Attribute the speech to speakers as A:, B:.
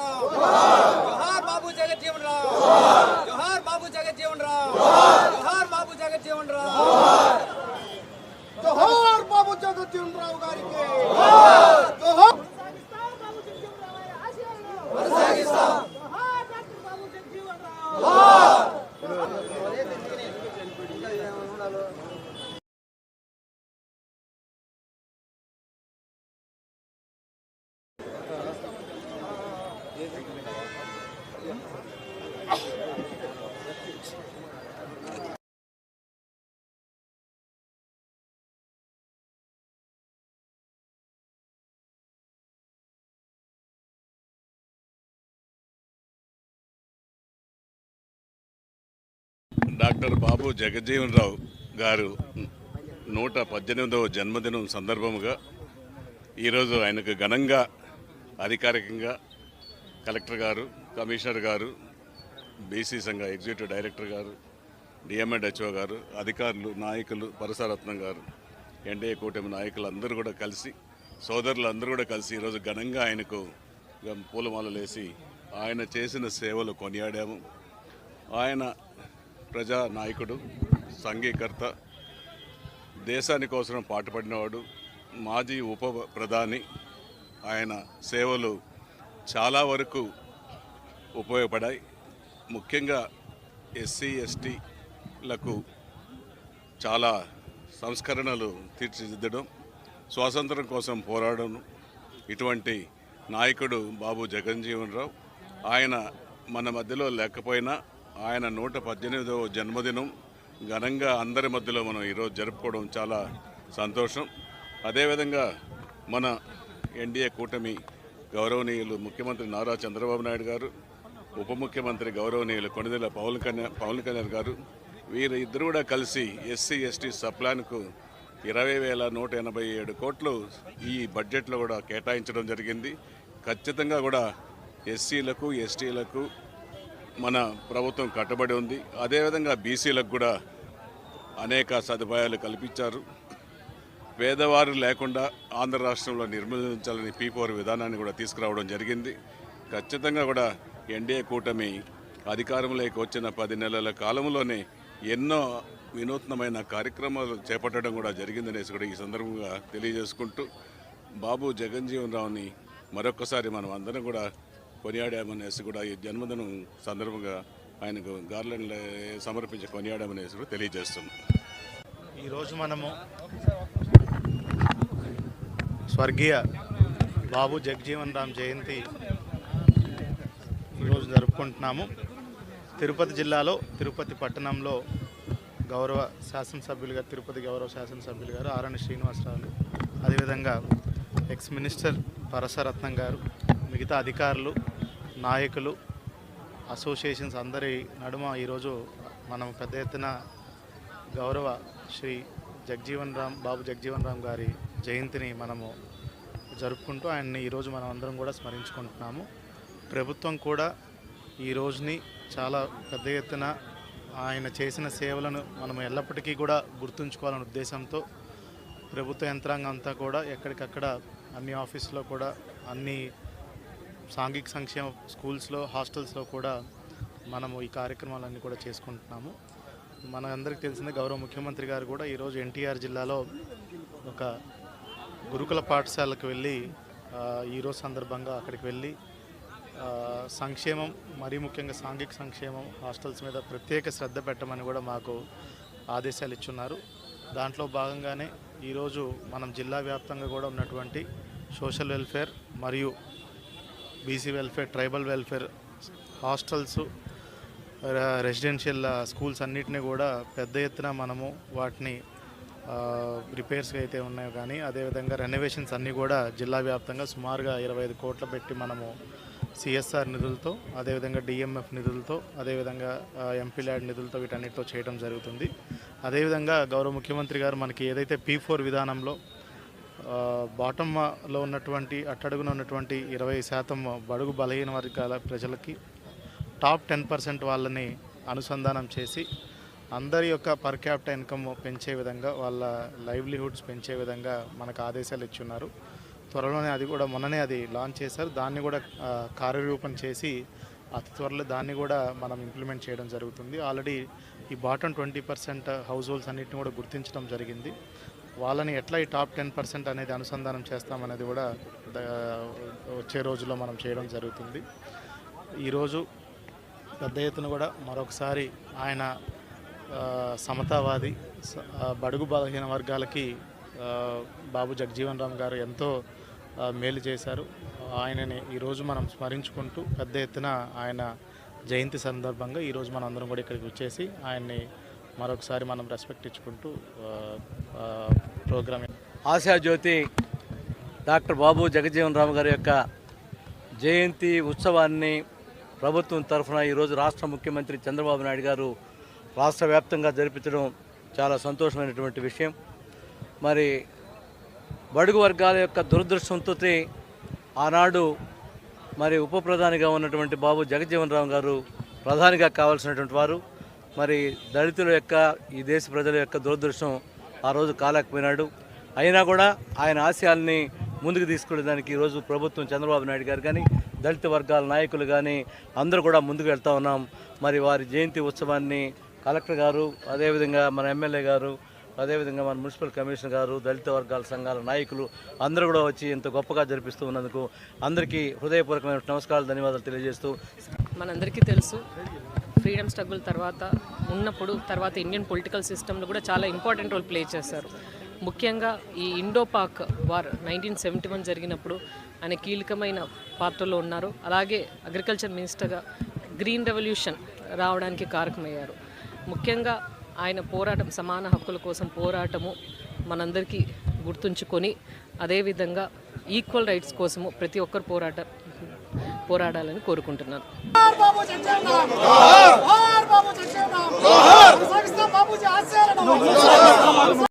A: రామ్ జోహార్ బాబు జగజ్జీవన్ రామ్ జోహార్ బాబు జగజ్జీవన్ రామ్ జోహార్ బాబు జగజ్జీవన్ రామ్
B: జోహార్ బాబు జగజ్జీవన్ రావు గారికి జోహార్
C: డాక్టర్ బాబు జగజ్జీవన్ రావు గారు నూట పద్దెనిమిదవ జన్మదినం సందర్భముగా ఈరోజు ఆయనకు ఘనంగా అధికారికంగా కలెక్టర్ గారు కమిషనర్ గారు బీసీ సంఘ ఎగ్జిక్యూటివ్ డైరెక్టర్ గారు డిఎంఎడ్హెచ్ఓ గారు అధికారులు నాయకులు పరసరత్నం గారు ఎన్డీఏ కూటమి నాయకులు అందరూ కూడా కలిసి సోదరులు అందరూ కూడా కలిసి ఈరోజు ఘనంగా ఆయనకు పూలమాలలు వేసి ఆయన చేసిన సేవలు కొనియాడాము. ఆయన ప్రజా నాయకుడు సంఘీకర్త దేశాని కోసం పాటుపడినవాడు మాజీ ఉప ప్రధాని. ఆయన సేవలు చాలా వరకు ఉపయోగపడాయి. ముఖ్యంగా ఎస్సీ ఎస్టీలకు చాలా సంస్కరణలు తీర్చిదిద్దడం స్వాతంత్రం కోసం పోరాడడం. ఇటువంటి నాయకుడు బాబు జగన్జీవన్ రావు. ఆయన మన మధ్యలో లేకపోయినా ఆయన నూట పద్దెనిమిదవ జన్మదినం. ఘనంగా అందరి మధ్యలో మనం ఈరోజు జరుపుకోవడం చాలా సంతోషం. అదేవిధంగా మన ఎన్డీఏ కూటమి గౌరవనీయులు ముఖ్యమంత్రి నారా చంద్రబాబు నాయుడు గారు ఉప ముఖ్యమంత్రి గౌరవనీయులు కొణిదెల పవన్ కళ్యాణ్ పవన్ కళ్యాణ్ గారు వీరు ఇద్దరు కూడా కలిసి ఎస్సీ ఎస్టీ సప్లాన్కు ఇరవై వేల నూట ఎనభై ఏడు కోట్లు ఈ బడ్జెట్లో కూడా కేటాయించడం జరిగింది. ఖచ్చితంగా కూడా ఎస్సీలకు ఎస్టీలకు మన ప్రభుత్వం కట్టుబడి ఉంది. అదేవిధంగా బీసీలకు కూడా అనేక సదుపాయాలు కల్పించారు. పేదవారు లేకుండా ఆంధ్ర రాష్ట్రంలో నిర్మూలించాలని పీ ఫోర్ విధానాన్ని కూడా తీసుకురావడం జరిగింది. ఖచ్చితంగా కూడా ఎన్డీఏ కూటమి అధికారంలోకి వచ్చిన పది నెలల కాలంలోనే ఎన్నో వినూత్నమైన కార్యక్రమాలు చేపట్టడం కూడా జరిగిందనేసి కూడా ఈ సందర్భంగా తెలియజేసుకుంటూ బాబు జగన్జీవన్ రావుని మరొకసారి మనం అందరం కూడా కొనియాడామనేసి కూడా ఈ జన్మదినం సందర్భంగా ఆయనకు గార్లెండ్ సమర్పించి కొనియాడామనేసి కూడా తెలియజేస్తున్నాం.
D: ఈరోజు మనము స్వర్గీయ బాబు జగజీవన్ రామ్ జయంతి ఈరోజు జరుపుకుంటున్నాము. తిరుపతి జిల్లాలో తిరుపతి పట్టణంలో గౌరవ శాసనసభ్యులుగా తిరుపతి గౌరవ శాసనసభ్యులు గారు ఆరణి శ్రీనివాసరావు అదేవిధంగా ఎక్స్ మినిస్టర్ పరసరత్నం గారు మిగతా అధికారులు నాయకులు అసోసియేషన్స్ అందరి నడుమ ఈరోజు మనం పెద్ద ఎత్తున గౌరవ శ్రీ జగ్జీవన్ రామ్ బాబు జగ్జీవన్ రామ్ గారి జయంతిని మనము జరుపుకుంటూ ఆయన్ని ఈరోజు మనం అందరం కూడా స్మరించుకుంటున్నాము. ప్రభుత్వం కూడా ఈ రోజుని చాలా పెద్ద ఎత్తున ఆయన చేసిన సేవలను మనం ఎల్లప్పటికీ కూడా గుర్తుంచుకోవాలనే ఉద్దేశంతో ప్రభుత్వ యంత్రాంగం అంతా కూడా ఎక్కడికక్కడ అన్ని ఆఫీసులో కూడా అన్ని సాంఘిక సంక్షేమ స్కూల్స్లో హాస్టల్స్లో కూడా మనము ఈ కార్యక్రమాలన్నీ కూడా చేసుకుంటున్నాము. మన అందరికీ తెలిసిన గౌరవ ముఖ్యమంత్రి గారు కూడా ఈరోజు ఎన్టీఆర్ జిల్లాలో ఒక గురుకుల పాఠశాలకు వెళ్ళి ఈరోజు సందర్భంగా అక్కడికి వెళ్ళి సంక్షేమం మరీ ముఖ్యంగా సాంఘిక సంక్షేమం హాస్టల్స్ మీద ప్రత్యేక శ్రద్ధ పెట్టమని కూడా మాకు ఆదేశాలు ఇచ్చున్నారు. దాంట్లో భాగంగానే ఈరోజు మనం జిల్లా వ్యాప్తంగా కూడా ఉన్నటువంటి సోషల్ వెల్ఫేర్ మరియు BC welfare tribal welfare hostels residential schools అన్నిటిని కూడా పెద్ద ఎత్తున మనము వాటిని రిపేర్స్ అయితే ఉన్నాయో కానీ అదేవిధంగా రెనోవేషన్స్ అన్నీ కూడా జిల్లా వ్యాప్తంగా సుమారుగా ఇరవై ఐదు కోట్లు పెట్టి మనము సిఎస్ఆర్ నిధులతో అదేవిధంగా డిఎంఎఫ్ నిధులతో అదేవిధంగా ఎంపీ ల్యాడ్ నిధులతో వీటన్నిటితో చేయడం జరుగుతుంది. అదేవిధంగా గౌరవ ముఖ్యమంత్రి గారు మనకి ఏదైతే పీ ఫోర్ విధానంలో బాటంలో ఉన్నటువంటి అట్టడుగున ఉన్నటువంటి ఇరవై శాతం బడుగు బలహీన వర్గాల ప్రజలకి టాప్ టెన్ పర్సెంట్ వాళ్ళని అనుసంధానం చేసి అందరి యొక్క పర్ క్యాపిటల్ ఇన్కమ్ పెంచే విధంగా వాళ్ళ లైవ్లీహుడ్స్ పెంచే విధంగా మనకు ఆదేశాలు ఇచ్చున్నారు. త్వరలోనే అది కూడా మొన్ననే అది లాంచ్ చేశారు. దాన్ని కూడా కార్యరూపం చేసి అతి త్వరలో దాన్ని కూడా మనం ఇంప్లిమెంట్ చేయడం జరుగుతుంది. ఆల్రెడీ ఈ bottom twenty percent households అన్నిటిని కూడా గుర్తించడం జరిగింది. వాళ్ళని ఎట్లా ఈ టాప్ టెన్ పర్సెంట్ అనేది అనుసంధానం చేస్తామనేది కూడా వచ్చే రోజుల్లో మనం చేయడం జరుగుతుంది. ఈరోజు పెద్ద ఎత్తున కూడా మరొకసారి ఆయన సమతావాది స- బడుగు బలహీన వర్గాలకి బాబు జగజీవన్ రామ్ గారు ఎంతో మేలు చేశారు. ఆయనని ఈరోజు మనం స్మరించుకుంటూ పెద్ద ఎత్తున ఆయన జయంతి సందర్భంగా ఈరోజు మనం అందరం కూడా ఇక్కడికి వచ్చేసి ఆయన్ని మరొకసారి మనం రెస్పెక్ట్ ఇచ్చుకుంటూ ప్రోగ్రామ్
E: ఆశాజ్యోతి డాక్టర్ బాబు జగజ్జీవన్ రామ్ గారి యొక్క జయంతి ఉత్సవాన్ని ప్రభుత్వం తరఫున ఈరోజు రాష్ట్ర ముఖ్యమంత్రి చంద్రబాబు నాయుడు గారు రాష్ట్ర వ్యాప్తంగా జరిపించడం చాలా సంతోషమైనటువంటి విషయం. మరి బడుగు వర్గాల యొక్క దురదృష్టంతో ఆనాడు మరి ఉప ప్రధానిగా ఉన్నటువంటి బాబు జగజ్జీవన్ రామ్ గారు ప్రధానిగా కావాల్సినటువంటి వారు. మరి దళితుల యొక్క ఈ దేశ ప్రజల యొక్క దురదృష్టం ఆ రోజు కాలేకపోయినాడు. అయినా కూడా ఆయన ఆశయాల్ని ముందుకు తీసుకెళ్ళడానికి ఈరోజు ప్రభుత్వం చంద్రబాబు నాయుడు గారు కానీ దళిత వర్గాల నాయకులు కానీ అందరూ కూడా ముందుకు వెళ్తూ ఉన్నాం. మరి వారి జయంతి ఉత్సవాన్ని కలెక్టర్ గారు అదేవిధంగా మన ఎమ్మెల్యే గారు అదేవిధంగా మన మున్సిపల్ కమిషనర్ గారు దళిత వర్గాల సంఘాల నాయకులు అందరూ కూడా వచ్చి ఇంత గొప్పగా జరిపిస్తూ ఉన్నందుకు అందరికీ హృదయపూర్వకమైన నమస్కారాలు ధన్యవాదాలు తెలియజేస్తూ
F: మనందరికీ తెలుసు. ఫ్రీడమ్ స్ట్రగుల్ తర్వాత ఉన్నప్పుడు తర్వాత ఇండియన్ పొలిటికల్ సిస్టంలో కూడా చాలా ఇంపార్టెంట్ రోల్ ప్లే చేశారు. ముఖ్యంగా ఈ Indo Pak war nineteen seventy one జరిగినప్పుడు ఆయన కీలకమైన పాత్రలో ఉన్నారు. అలాగే అగ్రికల్చర్ మినిస్టర్గా గ్రీన్ రెవల్యూషన్ రావడానికి కారకమయ్యారు. ముఖ్యంగా ఆయన పోరాటం సమాన హక్కుల కోసం పోరాటము మనందరికీ గుర్తుంచుకొని అదేవిధంగా ఈక్వల్ రైట్స్ కోసము ప్రతి ఒక్కరు పోరాటం పోరాడాలని కోరుకుంటున్నాను.
B: బాబు